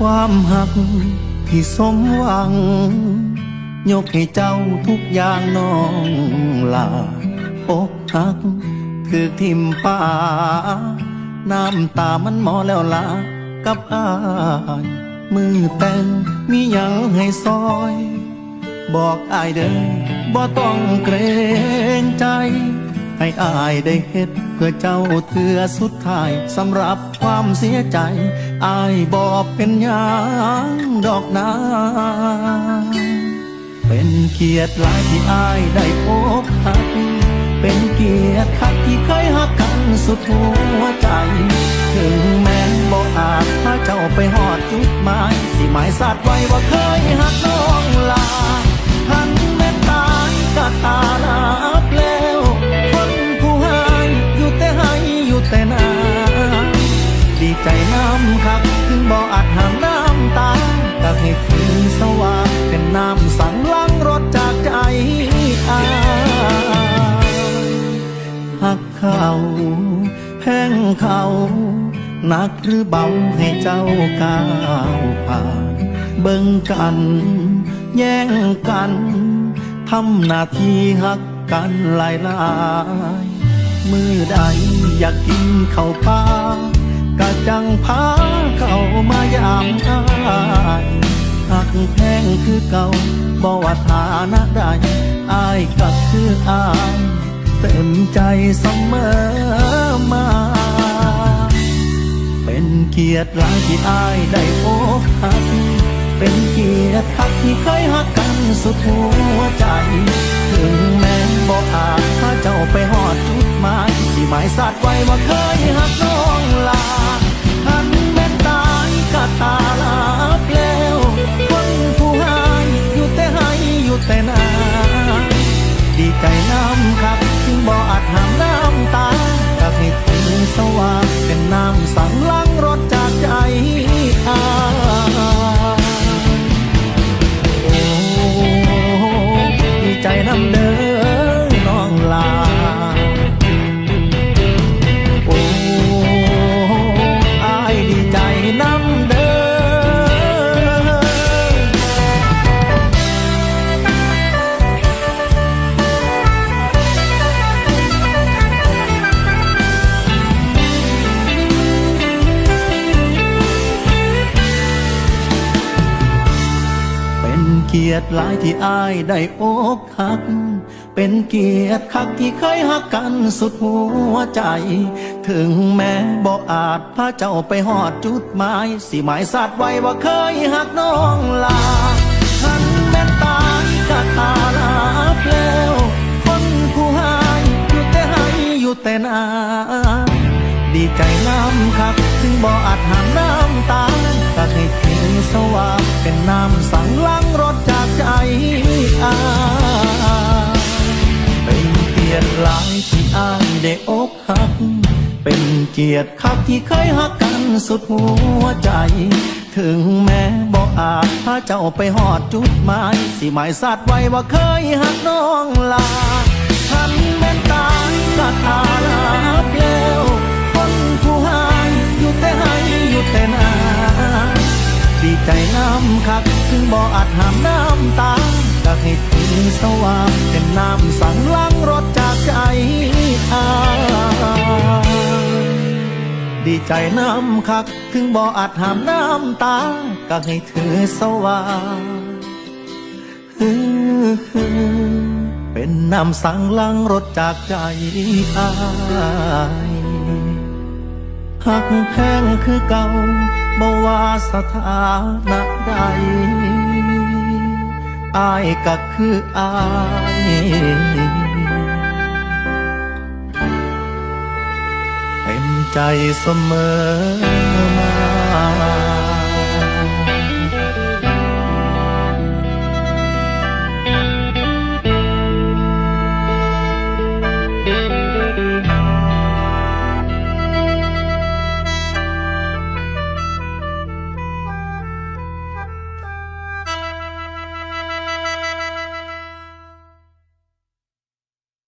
ความหักที่สมหวัง ยกให้เจ้าทุกอย่างน้องลาอกหักคือทิมป่า น้ำตามันหมอแล้วลากับอาย มือแต่งมีหยังให้ซอย บอกอายเด้อบ่ต้องเกรงใจ ให้อายได้เฮ็ดเพื่อเจ้าเถือสุดท้ายสำหรับ ความเสียใจ อายบอกเป็นยังดอกนาเป็นเกียรติหลายที่อายได้พบหักเป็นเกียรติคักที่เคยหักกันสุดหัวใจ ถึงแม้บ่อาจพาเจ้าไปหอดจุดหมาย สิหมายสัตว์ไว้ว่าเคยหักน้องลา ตาก็ให้คืนสว่างเป็นน้ำสั่งล้างรถจากใจอาหักเขาแพงเขาหนักหรือเบาให้เจ้าก้าวผ่าน เบิ่งกัน แย่งกันทำหน้าที่หักกันหลายหลายมือใดอยากกินข้าวปลากะจังพาเข้ามายามอา คือเก่าบ่ว่าฐานะใดอายก็คืออายเต็มใจเสมอมา เป็นเกียรติหลายที่อายได้พบหักเป็นเกียรติคักที่เคยหักกันสุดหัวใจ ถึงแม้บ่อาจพาเจ้าไปหอดจุดหมายที่หมายสัตว์ไว้ว่าเคยหักน้อง เกียรติหลายที่อายได้อกหัก เป็นเกียรติคักที่เคยหักกันสุดหัวใจ ถึงแม้บ่อาจพาเจ้าไปหอดจุดหมาย สิหมายสัตว์ไว้ว่าเคยหักน้องลาำครับถึงบ่อาจห้ามน้ำตาก็ให้ถึงสว่างเป็นน้ำสั่งล้างรถจากใจอาเป็นเกียรติหลายที่อายได้อกหัก เป็นเกียรติคักที่เคยหักกันสุดหัวใจ ถึงแม้บ่อาจพาเจ้าไปหอดจุดหมาย สิหมายสัตว์ไว้ว่าเคยหักน้องลาทันแม้นตายก็ตาลาบแล้ว ถึงบ่อาจหามน้ำตาก็ให้ถึงสว่างเป็นน้ำสั่งล้างรถจากใจอาดีใจน้ำคัก ถึงบ่อาจหามน้ำตาก็ให้ถือสว่างเป็นน้ำสั่งล้างรถจากใจอาย หักแพงคือเก่าบ่ว่าสถานะใดอายก็คืออายเต็มใจเสมอมา